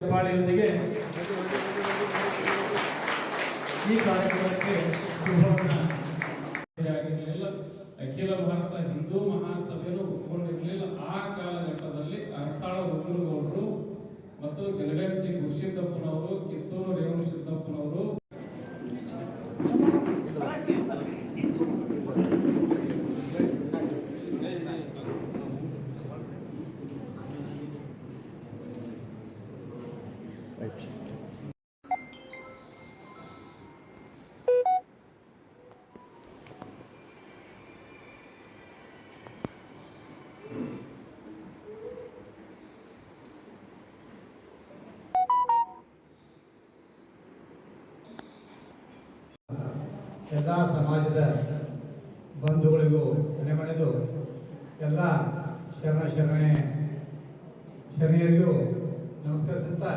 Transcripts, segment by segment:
ಹೆಬ್ಬಾಳಿಯೊಂದಿಗೆ ಈ ಕಾರ್ಯಕ್ರಮಕ್ಕೆ ಶುಭವನ್ನ ಆಗಿರಲಿಲ್ಲ ಅಖಿಲ ಭಾರತ ಹಿಂದೂ ಮಹಾಸಭೆಯನ್ನು ಒಪ್ಪಿಕೊಂಡಿರಲಿಲ್ಲ ಆ ಕಾಲಘಟ್ಟದಲ್ಲಿ ಅರ್ಕಾಳ ರುದ್ರಗೌಡರು ಮತ್ತು ಗಲಗಂಚಿ ಗುರುಸಿದ್ದಪ್ಪನವರು ಕಿತ್ತೂರು ಎಲ್ಲ ಸಮಾಜದ ಬಂಧುಗಳಿಗೂ ಮನೆಮನೆದು ಎಲ್ಲ ಶರಣ ಶರಣೆ ಶರಣೆಯರಿಗೂ ನಮಸ್ಕರಿಸುತ್ತಾ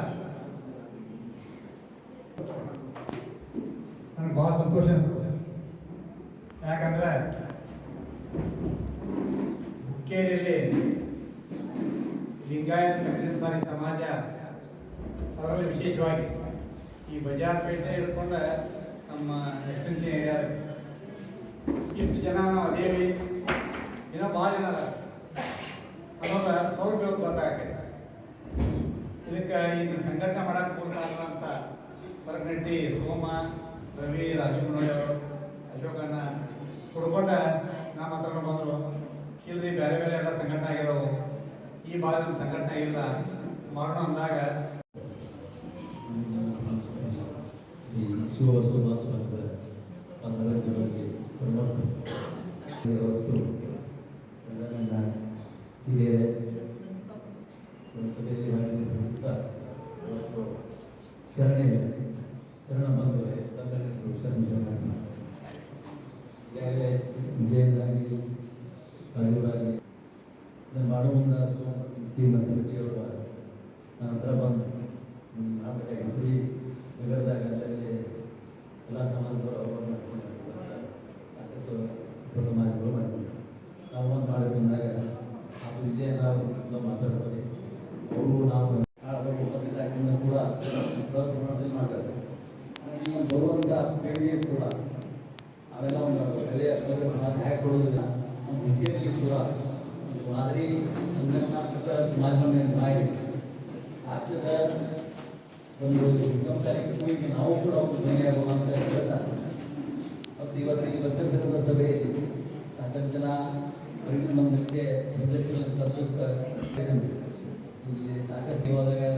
ನನಗೆ ಭಾಳ ಸಂತೋಷ ಅನಿಸ್ತದೆ ಯಾಕಂದ್ರೆ ಹುಕ್ಕೇರಿಯಲ್ಲಿ ಲಿಂಗಾಯತ ಸಾರಿ ಸಮಾಜ ಅದರಲ್ಲಿ ವಿಶೇಷವಾಗಿ ಈ ಬಜಾರ್ ಪೇಟೆ ಹಿಡ್ಕೊಂಡ ನಮ್ಮ ಎಕ್ಸ್ಟೆನ್ಷನ್ ಏರಿಯಾದ ಇಷ್ಟು ಜನ ನಾವು ಅದೇವಿ ಏನೋ ಭಾಳ ಜನ ಅದ ಅನ್ನೋದ ಸೌಲಭ್ಯ ಗೊತ್ತಾಗತ್ತೆ. ಇದಕ್ಕೆ ಇನ್ನು ಸಂಘಟನೆ ಮಾಡಕ್ಕೆ ಬರಗಟ್ಟಿ, ಸೋಮ, ರವಿ, ರಾಜಕುಮಾರ್ ಅವರು ಅಶೋಕಣ್ಣ ಹುಡ್ಕೊಂಡ ನಾ ಹತ್ರ ಬಂದರು. ಇಲ್ರಿ ಬೇರೆ ಬೇರೆ ಎಲ್ಲ ಸಂಘಟನೆ ಆಗಿದಾವು. ಈ ಬಾರಿ ಸಂಘಟನೆ ಇಲ್ಲ. ಮಾಡೋಣ ಅಂದಾಗ ಹಿರಿಯರೇ ಒಂದು ಶರಣ ಮಾಡುವಂಥ ಸೋಮತಿ ಮತ್ತು ರೆಡ್ಡಿಯವರ ಬಂದು ಮಾಡಬೇಕಾಗಿತ್ತು ನಗರದಾಗ ಅಲ್ಲಲ್ಲಿ ಎಲ್ಲ ಸಮಾಜದವರು ಅವರು ಮಾಡ್ಕೊಂಡಿರ್ತಾರೆ ಸಾಕಷ್ಟು ಉಪ ಸಮಾಜಗಳು ಮಾಡ್ಕೊಂಡು ನಾವು ಒಂದು ಅಂದಾಗ ಆ ವಿಜಯ ನಾವು ಅವರು ನಾವು ಬಂದಿದ್ದಾಗಿಂದ ಕೂಡ ಪ್ರಮಾಣದಲ್ಲಿ ಮಾಡ್ತಾರೆ ಬರುವಂಥ ಪೀಳಿಗೆ ಕೂಡ ಅವೆಲ್ಲ ಒಂದು ಒಳ್ಳೆಯ ಹ್ಯಾಕ್ ಕೊಡೋದಿಲ್ಲ ನಮ್ಮ ಹುಡುಗಿಯರಲ್ಲಿ ಕೂಡ ಮಾದರಿ ಸಂಘಟನಾತ್ಮಕ ಸಮಾಜವನ್ನು ಮಾಡಿ, ರಾಜ್ಯದ ಒಂದು ಕೂಲಿಗೆ ನಾವು ಕೂಡ ಒಂದು ಧ್ವನಿಯಾಗುವ ಅಂತ ಹೇಳ್ತಾ ಮತ್ತು ಇವತ್ತು ಇವತ್ತಿರ್ತಕ್ಕಂಥ ಸಭೆಯಲ್ಲಿ ಸಾಕಷ್ಟು ಜನ ಅವರಿಗೆ ಮಂದಿರಕ್ಕೆ ಸಂದೇಶಗಳನ್ನು ತರಿಸೋಕೆ ಇಲ್ಲಿ ಸಾಕಷ್ಟು ಅಥವಾ